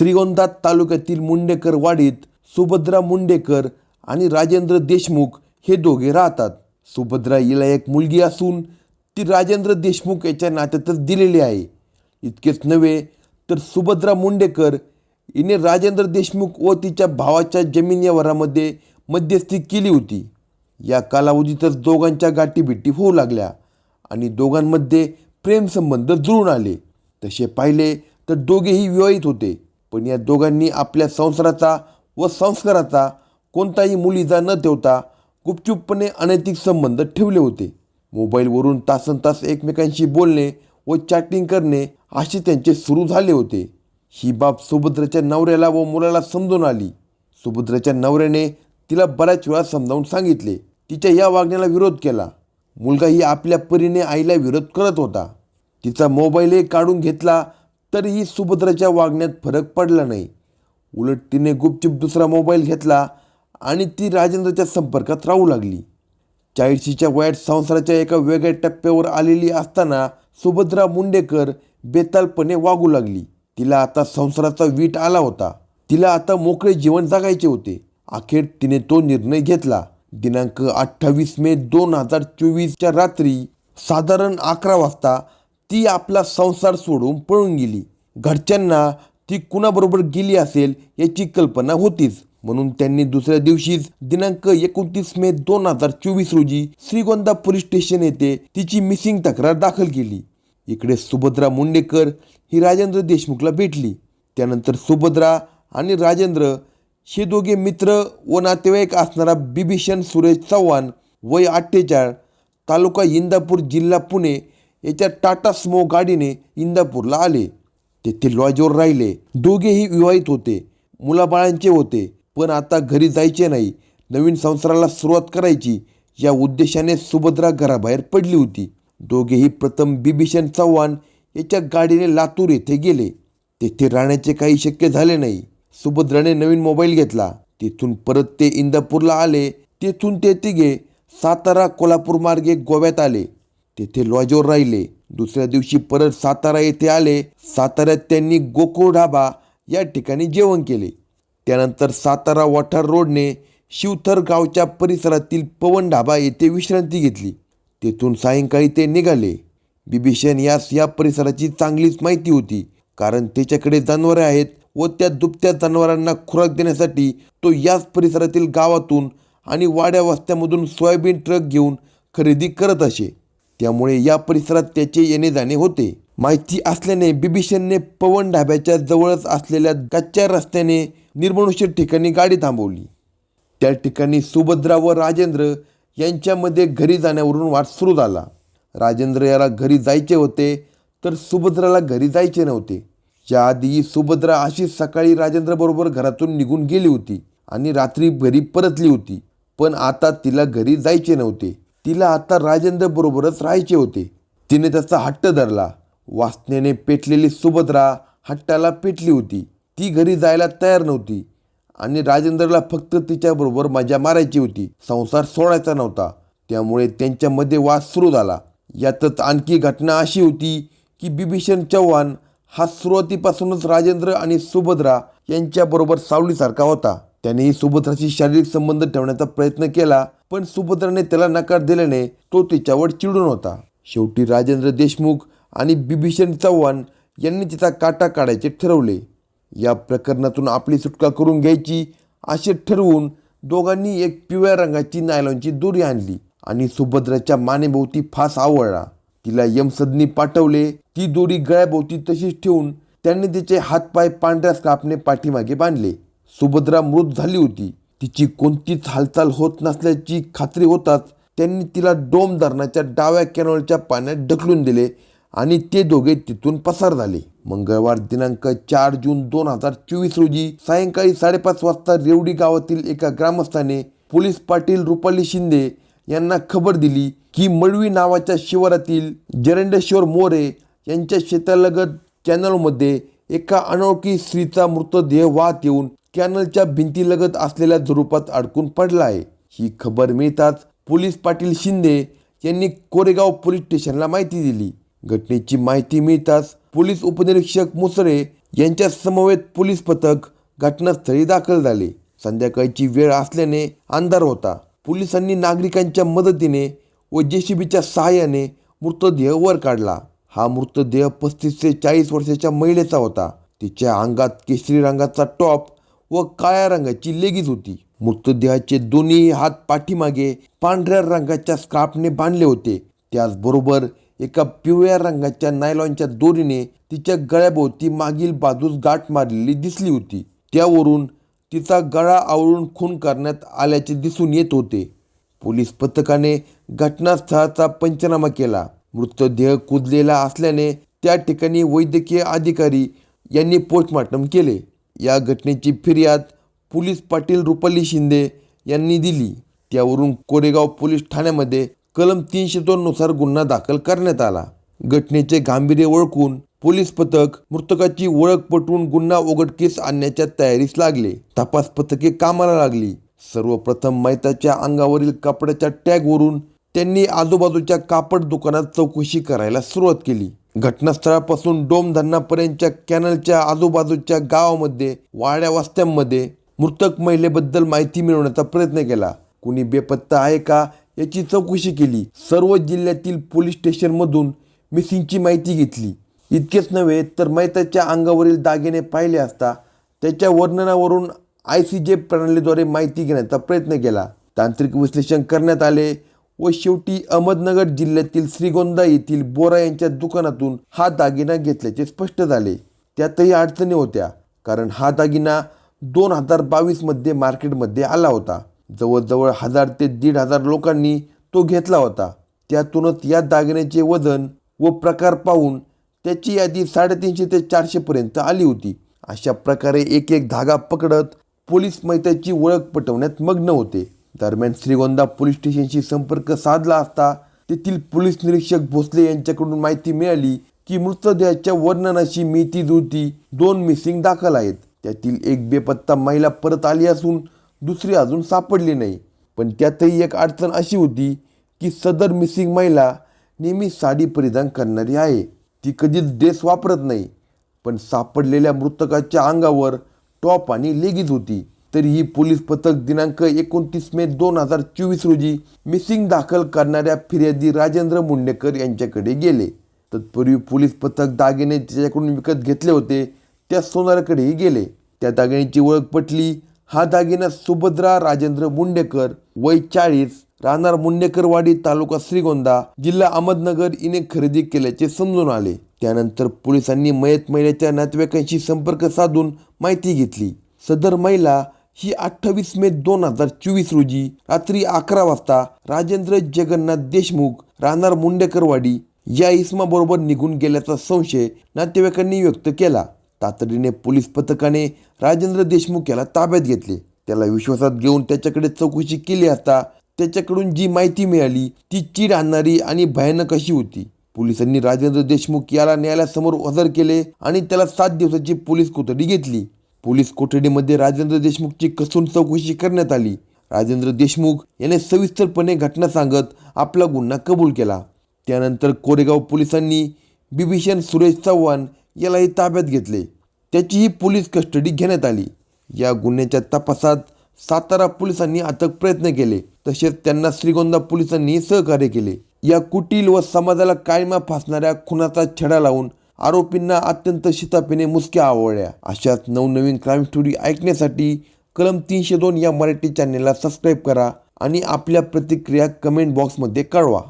श्रीगोंदा तालुक्यातील मुंडेकर वाडीत सुभद्रा मुंडेकर आणि राजेंद्र देशमुख हे दोघे राहतात. सुभद्रा हिला एक मुलगी असून ती राजेंद्र देशमुख याच्या नात्यातच दिलेली आहे. इतकेच नव्हे तर सुभद्रा मुंडेकर हिने राजेंद्र देशमुख व तिच्या भावाच्या जमीन व्यवहारामध्ये मध्यस्थी केली होती. या कालावधीतच दोघांच्या गाठीभेटी होऊ लागल्या आणि दोघांमध्ये प्रेमसंबंध जुळून आले. तसे पाहिले तर दोघेही विवाहित होते. पण या दोघांनी आपल्या संसाराचा व संस्काराचा कोणताही मुलीचा न ठेवता गुपचूपपणे अनैतिक संबंध ठेवले होते. मोबाईलवरून तासन तास एकमेकांशी बोलणे व चॅटिंग करणे असे त्यांचे सुरू झाले होते. ही बाब सुभद्राच्या नवऱ्याला व मुलाला समजून आली. सुभद्राच्या नवऱ्याने तिला बऱ्याच वेळा समजावून सांगितले. तिच्या या वागण्याला विरोध केला. मुलगाही आपल्या परीने आईला विरोध करत होता. तिचा मोबाईलही काढून घेतला तरीही सुभद्राच्या वागण्यात फरक पडला नाही. उलट तिने गुपचूप दुसरा मोबाईल घेतला आणि ती राजेंद्रच्या संपर्कात राहू लागली. चाळीशीच्या वयात संसाराच्या एका वेगळ्या टप्प्यावर आलेली असताना सुभद्रा मुंडेकर बेतालपणे वागू लागली. तिला आता संसाराचा वीट आला होता. तिला आता मोकळे जीवन जगायचे होते. अखेर तिने तो निर्णय घेतला. दिनांक अठ्ठावीस मे दोन हजार चोवीसच्या रात्री साधारण अकरा वाजता ती आपला संसार सोडून पळून गेली. घरच्यांना ती कुणाबरोबर गेली असेल याची कल्पना होतीच. म्हणून त्यांनी दुसऱ्या दिवशीच दिनांक एकोणतीस मे दोन हजार चोवीस रोजी श्रीगोंदा पोलीस स्टेशन येथे तिची मिसिंग तक्रार दाखल केली. इकडे सुभद्रा मुंडेकर ही राजेंद्र देशमुखला भेटली. त्यानंतर सुभद्रा आणि राजेंद्र हे दोघे मित्र व नातेवाईक असणारा बिभीषण सुरेश चव्हाण वय अठ्ठेचाळ तालुका इंदापूर जिल्हा पुणे याच्या टाटा स्मो गाडीने इंदापूरला आले. तेथे लॉजवर राहिले. दोघेही विवाहित होते. मुलाबाळांचे होते. पण आता घरी जायचे नाही. नवीन संसाराला सुरुवात करायची. या उद्देशाने सुभद्रा घराबाहेर पडली होती. दोघेही प्रथम बिभीषण चव्हाण याच्या गाडीने लातूर येथे गेले. तेथे राहण्याचे काही शक्य झाले नाही. सुभद्राने नवीन मोबाईल घेतला. तिथून परत ते इंदापूरला आले. तेथून ते तिघे सातारा कोल्हापूर मार्गे गोव्यात आले. तेथे लॉजवर राहिले. दुसऱ्या दिवशी परत सातारा येथे आले. साताऱ्यात त्यांनी गोकुळ ढाबा या ठिकाणी जेवण केले. त्यानंतर सातारा वाठार रोडने शिवथर गावच्या परिसरातील पवन ढाबा येथे विश्रांती घेतली. तेथून सायंकाळी ते निघाले. बिभीषण यास या परिसराची चांगलीच माहिती होती कारण त्याच्याकडे जनावरे आहेत व त्या दुभत्या जनावरांना खुराक देण्यासाठी तो याच परिसरातील गावातून आणि वाड्या वस्त्यामधून सोयाबीन ट्रक घेऊन खरेदी करत असे. त्यामुळे या परिसरात त्याचे येणे जाणे होते. माहिती असल्याने बिभीषणने पवन ढाब्याच्या जवळच असलेल्या कच्च्या रस्त्याने निर्मनुष्य ठिकाणी गाडी थांबवली. त्या ठिकाणी सुभद्रा व राजेंद्र यांच्यामध्ये घरी जाण्यावरून वाद सुरू झाला. राजेंद्र याला घरी जायचे होते तर सुभद्राला घरी जायचे नव्हते. याआधी सुभद्रा अशी सकाळी राजेंद्रबरोबर घरातून निघून गेली होती आणि रात्री घरी परतली होती पण आता तिला घरी जायचे नव्हते. तिला आता राजेंद्र बरोबरच राहायचे होते. तिने त्याचा हट्ट धरला. वासनेने पेटलेली सुभद्रा हट्टाला पेटली होती. ती घरी जायला तयार नव्हती आणि राजेंद्रला फक्त तिच्याबरोबर मजा मारायची होती. संसार सोडायचा नव्हता. त्यामुळे त्यांच्यामध्ये वाद सुरू झाला. यातच आणखी घटना अशी होती की बिभीषण चव्हाण हा सुरुवातीपासूनच राजेंद्र आणि सुभद्रा यांच्याबरोबर सावलीसारखा होता. त्यानेही सुभद्राशी शारीरिक संबंध ठेवण्याचा प्रयत्न केला पण सुभद्राने त्याला नकार दिल्याने तो तिच्यावर चिडून होता. शेवटी राजेंद्र देशमुख आणि बिभीषण चव्हाण यांनी तिचा काटा काढायचे ठरवले. या प्रकरणातून आपली सुटका करून घ्यायची असे ठरवून दोघांनी एक पिवळ्या रंगाची नायलॉनची दोरी आणली आणि सुभद्राच्या मानेभोवती फास आवळला. तिला यमसदनी पाठवले. ती दोरी गळ्याभोवती तशीच ठेवून त्यांनी तिचे हातपाय पांढऱ्या स्कापने पाठीमागे बांधले. सुभद्रा मृत झाली होती. तिची कोणतीच हालचाल होत नसल्याची खात्री होताच त्यांनी तिला डोम धरणाच्या डाव्या कॅनॉलच्या पाण्यात ढकलून दिले आणि ते दोघे तिथून पसार झाले. मंगळवार दिनांक चार जून दोन हजार चोवीस रोजी सायंकाळी साडेपाच वाजता रेवडी गावातील एका ग्रामस्थाने पोलीस पाटील रुपाली शिंदे यांना खबर दिली की मळवी नावाच्या शिवारातील जरंडेश्वर मोरे यांच्या शेतालगत कॅनलमध्ये एका अनोळखी स्त्रीचा मृतदेह वाहत येऊन कॅनलच्या भिंतीलगत असलेल्या झुडुपात अडकून पडला आहे ही खबर मिळताच पोलीस पाटील शिंदे यांनी कोरेगाव पोलीस स्टेशनला माहिती दिली. घटनेची माहिती मिळताच पोलीस उपनिरीक्षक मुसरे यांच्या समवेत पोलीस पथक घटनास्थळी दाखल झाले. संध्याकाळची वेळ असल्याने अंधार होता. पोलिसांनी नागरिकांच्या मदतीने व जेसीबीच्या सहाय्याने मृतदेह वर काढला. हा मृतदेह पस्तीस ते चाळीस वर्षाच्या महिलेचा होता. तिच्या अंगात केशरी रंगाचा टॉप व काळ्या रंगाची लेगीज होती. मृतदेहाचे दोन्ही हात पाठीमागे पांढऱ्या रंगाच्या स्कार्फने बांधले होते. त्याचबरोबर एका पिवळ्या रंगाच्या नायलॉनच्या दोरीने तिच्या गळ्याभोवती मागील बाजूस गाठ मारलेली दिसली होती. त्यावरून तिचा गळा आवळून खून करण्यात आल्याचे दिसून येत होते. पोलीस पथकाने घटनास्थळाचा पंचनामा केला. मृतदेह कुजलेला असल्याने त्या ठिकाणी वैद्यकीय अधिकारी यांनी पोस्टमॉर्टम केले. या घटनेची फिर्याद पोलीस पाटील रुपाली शिंदे यांनी दिली. त्यावरून कोरेगाव पोलीस ठाण्यामध्ये कलम तीनशे दोन नुसार गुन्हा दाखल करण्यात आला. घटनेचे गांभीर्य ओळखून पोलीस पथक मृतकाची ओळख पटवून गुन्हा उघडकीस आणण्याच्या तयारीस लागले. तपास पथके कामाला लागली. सर्वप्रथम मैताच्या अंगावरील कपड्याच्या टॅगवरून त्यांनी आजूबाजूच्या कापड दुकानात चौकशी करायला सुरुवात केली. घटनास्थळापासून डोम धरणापर्यंतच्या कॅनलच्या आजूबाजूच्या गावामध्ये वाड्या वस्त्यांमध्ये मृतक महिलेबद्दल माहिती मिळवण्याचा प्रयत्न केला. कुणी बेपत्ता आहे का याची चौकशी केली. सर्व जिल्ह्यातील पोलीस स्टेशनमधून मिसिंगची माहिती घेतली. इतकेच नव्हे तर मैताच्या अंगावरील दागिने पाहिले असता त्याच्या वर्णनावरून आय सी जे प्रणालीद्वारे माहिती घेण्याचा प्रयत्न केला. तांत्रिक विश्लेषण करण्यात आले. व शेवटी अहमदनगर जिल्ह्यातील श्रीगोंदा येथील बोरा यांच्या दुकानातून हा दागिना घेतल्याचे स्पष्ट झाले. त्यातही अडचणी होत्या कारण हा दागिना दोन हजार बावीसमध्ये मार्केटमध्ये आला होता. जवळजवळ हजार ते दीड हजार लोकांनी तो घेतला होता. त्यातूनच या दागिन्याचे वजन व प्रकार पाहून त्याची यादी साडेतीनशे ते चारशेपर्यंत आली होती. अशा प्रकारे एक एक धागा पकडत पोलीस मैत्याची ओळख पटवण्यात मग्न होते. दरम्यान श्रीगोंदा पोलीस स्टेशनशी संपर्क साधला असता तेथील पोलीस निरीक्षक भोसले यांच्याकडून माहिती मिळाली की मृतदेहाच्या वर्णनाशी मिळती जुळती दोन मिसिंग दाखल आहेत. त्यातील एक बेपत्ता महिला परत आली असून दुसरी अजून सापडली नाही. पण त्यातही एक अडचण अशी होती की सदर मिसिंग महिला नेहमी साडी परिधान करणारी आहे. ती कधीच ड्रेस वापरत नाही पण सापडलेल्या मृतकाच्या अंगावर टॉप आणि लेगीज होती. तरीही पोलीस पथक दिनांक एकोणतीस मे दोन हजार चोवीस रोजी मिसिंग दाखल करणाऱ्या फिर्यादी राजेंद्र मुंडेकर यांच्याकडे गेले. तत्पूर्वी पोलीस पथक दागिने त्याच्याकडून विकत घेतले होते त्या सोनाराकडेही गेले. त्या दागिन्याची ओळख पटली. हा दागिना सुभद्रा राजेंद्र मुंडेकर वय चाळीस राहणार मुंडेकरवाडी तालुका श्रीगोंदा जिल्हा अहमदनगर इने खरेदी केल्याचे समजून आले. त्यानंतर पोलिसांनी मयत महिलेच्या नातेवाईकांशी संपर्क साधून माहिती घेतली. सदर महिला ही अठ्ठावीस मे दोन हजार चोवीस रोजी रात्री अकरा वाजता राजेंद्र जगन्नाथ देशमुख राहणार मुंडेकरवाडी या इसमाबरोबर निघून गेल्याचा संशय नातेवाईकांनी व्यक्त केला. तातडीने पोलीस पथकाने राजेंद्र देशमुख याला ताब्यात घेतले. त्याला विश्वासात घेऊन त्याच्याकडे चौकशी केली असता त्याच्याकडून जी माहिती मिळाली ती चीड आणणारी आणि भयानक अशी होती. पोलिसांनी राजेंद्र देशमुख याला न्यायालयासमोर हजर केले आणि त्याला सात दिवसाची पोलीस कोठडी घेतली. पोलीस कोठडीमध्ये राजेंद्र देशमुखची कसून चौकशी करण्यात आली. राजेंद्र देशमुख याने सविस्तरपणे घटना सांगत आपला गुन्हा कबूल केला. त्यानंतर कोरेगाव पोलिसांनी बिभीषण सुरेश चव्हाण यालाही ताब्यात घेतले. त्याचीही पोलीस कस्टडी घेण्यात आली. या गुन्ह्याच्या तपासात सातारा पोलिसांनी अथक प्रयत्न केले. तसेच त्यांना श्रीगोंदा पोलिसांनी सहकार्य केले. या कुटील व समाजाला कायमा फासणाऱ्या खुनाचा छडा लावून आरोपींना अत्यंत शितापीने मुसक्या आवळल्या. अशाच नवनवीन क्राईम स्टोरी ऐकण्यासाठी कलम तीनशे दोन या मराठी चॅनेलला सबस्क्राईब करा आणि आपल्या प्रतिक्रिया कमेंट बॉक्समध्ये कळवा.